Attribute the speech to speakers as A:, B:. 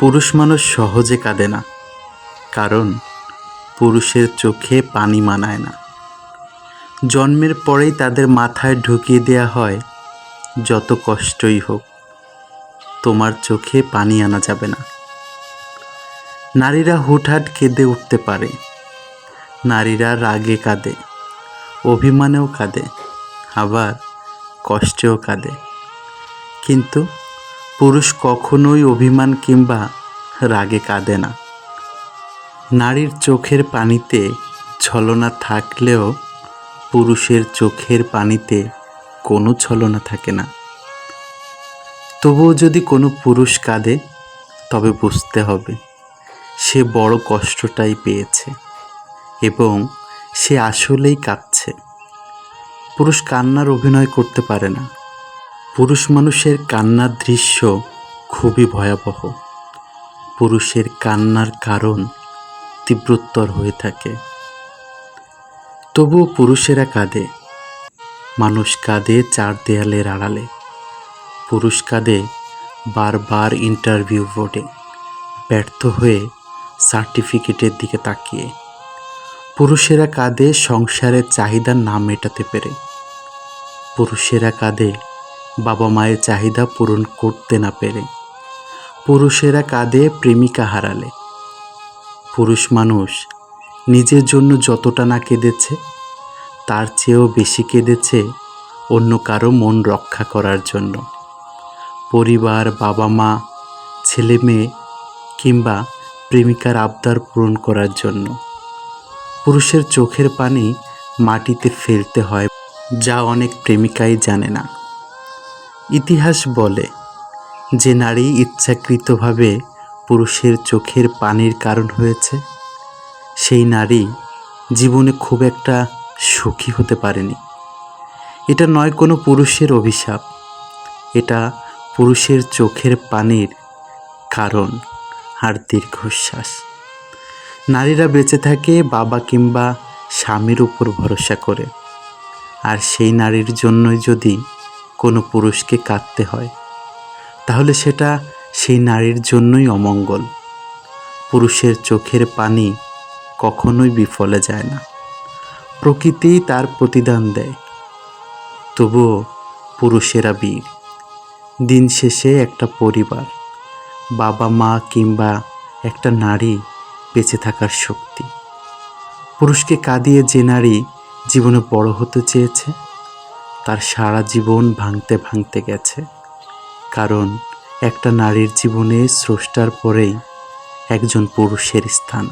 A: পুরুষ মানুষ সহজে কাঁদে না, কারণ পুরুষের চোখে পানি মানায় না। জন্মের পরেই তাদের মাথায় ঢুকিয়ে দেয়া হয়, যত কষ্টই হোক, তোমার চোখে পানি আনা যাবে না। নারীরা হুটহাট কেঁদে উঠতে পারে, নারীরা রাগে কাঁদে, অভিমানেও কাঁদে, আবার কষ্টেও কাঁদে। কিন্তু পুরুষ কখনোই অভিমান কিংবা রাগে কাঁদে না। নারীর চোখের পানিতে ছলনা থাকলেও পুরুষের চোখের পানিতে কোনো ছলনা থাকে না। তবুও যদি কোনো পুরুষ কাঁদে, তবে বুঝতে হবে সে বড় কষ্টটাই পেয়েছে এবং সে আসলেই কাঁদছে। পুরুষ কান্নার অভিনয় করতে পারে না। পুরুষ মানুষের কান্নার দৃশ্য খুবই ভয়াবহ। পুরুষের কান্নার কারণ তীব্রতর হয়ে থাকে। তবুও পুরুষেরা কাঁদে। মানুষ কাঁদে চার দেয়ালের আড়ালে। পুরুষ কাঁদে বারবার ইন্টারভিউ বোর্ডে। ব্যর্থ হয়ে সার্টিফিকেটের দিকে তাকিয়ে। পুরুষেরা কাঁদে সংসারের চাহিদা না মেটাতে পেরে। পুরুষেরা কাঁদে বাবা মায়ের চাহিদা পূরণ করতে না পেরে পুরুষেরা কাঁদে, প্রেমিকা হারালে। পুরুষ মানুষ নিজের জন্য যতটা না কেঁদেছে, তার চেয়েও বেশি কেঁদেছে অন্য কারও মন রক্ষা করার জন্য। পরিবার বাবা মা ছেলে মেয়ে কিংবা প্রেমিকার আবদার পূরণ করার জন্য। পুরুষের চোখের পানি মাটিতে ফেলতে হয়, যা অনেক প্রেমিকাই জানে না। ইতিহাস বলে, যে নারী ইচ্ছাকৃতভাবে পুরুষের চোখের পানির কারণ হয়েছে, সেই নারী জীবনে খুব একটা সুখী হতে পারেনি। এটা নয় কোনো পুরুষের অভিশাপ, এটা পুরুষের চোখের পানির কারণ আর দীর্ঘশ্বাস। নারীরা বেঁচে থাকে বাবা কিংবা স্বামীর উপর ভরসা করে, আর সেই নারীর জন্যই যদি কোনো পুরুষকে কাঁদতে হয়, তাহলে সেটা সেই নারীর জন্যই অমঙ্গল। পুরুষের চোখের পানি কখনোই বিফলে যায় না। প্রকৃতি তার প্রতিদান দেয়। তবুও পুরুষেরা বীর। দিন শেষে একটা পরিবার, বাবা, মা কিংবা একটা নারী বেঁচে থাকার শক্তি। পুরুষকে কাঁদিয়ে যে নারী জীবনে বড় হতে চেয়েছে তার সারা জীবন ভাঙতে ভাঙতে গেছে। কারণ একটা নারীর জীবনে স্রষ্টার পরেই একজন পুরুষের স্থান।